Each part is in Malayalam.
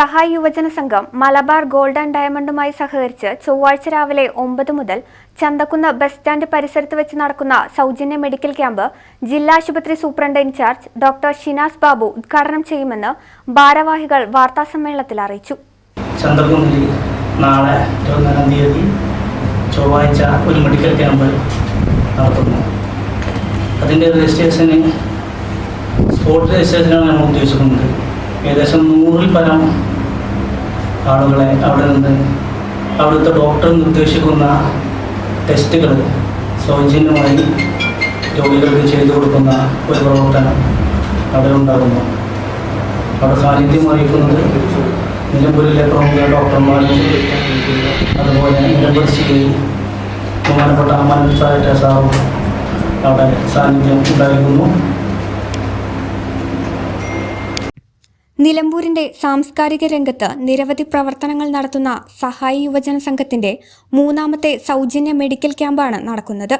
സഹായ് യുവജന സംഘം മലബാർ ഗോൾഡ് ആൻഡ് ഡയമണ്ടുമായി സഹകരിച്ച് ചൊവ്വാഴ്ച രാവിലെ ഒമ്പത് മുതൽ ചന്തക്കുന്ന് ബസ് സ്റ്റാൻഡ് പരിസരത്ത് വെച്ച് നടക്കുന്ന സൗജന്യ മെഡിക്കൽ ക്യാമ്പ് ജില്ലാ ആശുപത്രി superintendent in charge doctor Shinas Babu ഉദ്ഘാടനം ചെയ്യുമെന്ന് ഭാരവാഹികൾ വാർത്താസമ്മേളനത്തിൽ അറിയിച്ചു. ചന്തക്കുന്നിൽ നാളെ ഇരുപത്തിനാലാം തീയതി ചൊവ്വാഴ്ച ഒരു മെഡിക്കൽ ക്യാമ്പ് നടത്തുന്നു. അതിന്റെ രജിസ്ട്രേഷന് സ്പോട്ട് രജിസ്ട്രേഷനാണ് നമ്മൾ ഉദ്ദേശിക്കുന്നത് ഏകദേശം നൂറിൽ പരം ആളുകളെ അവിടെ നിന്ന് അവിടുത്തെ ഡോക്ടർ നിർദ്ദേശിക്കുന്ന ടെസ്റ്റുകൾ സൗജന്യമായി രോഗികൾക്ക് ചെയ്തു കൊടുക്കുന്ന ഒരു പ്രവർത്തനം അവിടെ ഉണ്ടാകുന്നു. അവിടെ സാന്നിധ്യം അറിയിക്കുന്നത് നിലമ്പൂരിലെ പ്രമുഖ ഡോക്ടർമാരും അതുപോലെ നിലമ്പൂർ സി ബഹുമാനപ്പെട്ട അമ്മാൻ സാറും അവിടെ സാന്നിധ്യം ഉണ്ടായിരുന്നു നിലമ്പൂരിന്റെ സാംസ്കാരിക രംഗത്ത് നിരവധി പ്രവർത്തനങ്ങൾ നടത്തുന്ന സഹായി യുവജന സംഘത്തിന്റെ മൂന്നാമത്തെ സൗജന്യ മെഡിക്കൽ ക്യാമ്പാണ് നടക്കുന്നത്.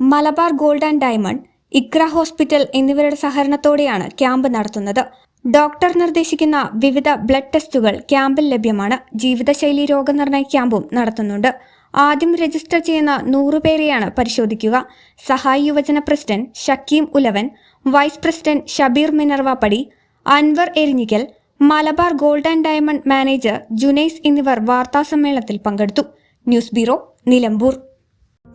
Malabar Gold and Diamond Iqra hospital എന്നിവരുടെ സഹകരണത്തോടെയാണ് ക്യാമ്പ് നടത്തുന്നത്. ഡോക്ടർ നിർദ്ദേശിക്കുന്ന വിവിധ ബ്ലഡ് ടെസ്റ്റുകൾ ക്യാമ്പിൽ ലഭ്യമാണ്. ജീവിതശൈലി രോഗനിർണയ ക്യാമ്പും നടത്തുന്നുണ്ട്. ആദ്യം രജിസ്റ്റർ ചെയ്യുന്ന നൂറുപേരെയാണ് പരിശോധിക്കുക. സഹായി യുവജന president Shakeem Ulavan vice president Shabeer Minervappadi Anwar Erinjikkal Malabar Gold and Diamond manager Junais എന്നിവർ വാർത്താസമ്മേളനത്തിൽ പങ്കെടുത്തു. News bureau Nilambur.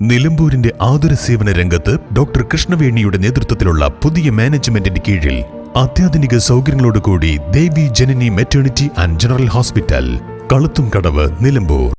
നിലമ്പൂരിന്റെ ആതുര സേവന രംഗത്ത് ഡോക്ടർ കൃഷ്ണവേണിയുടെ നേതൃത്വത്തിലുള്ള പുതിയ മാനേജ്മെന്റിന്റെ കീഴിൽ അത്യാധുനിക സൗകര്യങ്ങളോടുകൂടി Devi Janani maternity and general hospital Kaluthum Kadavu Nilambur.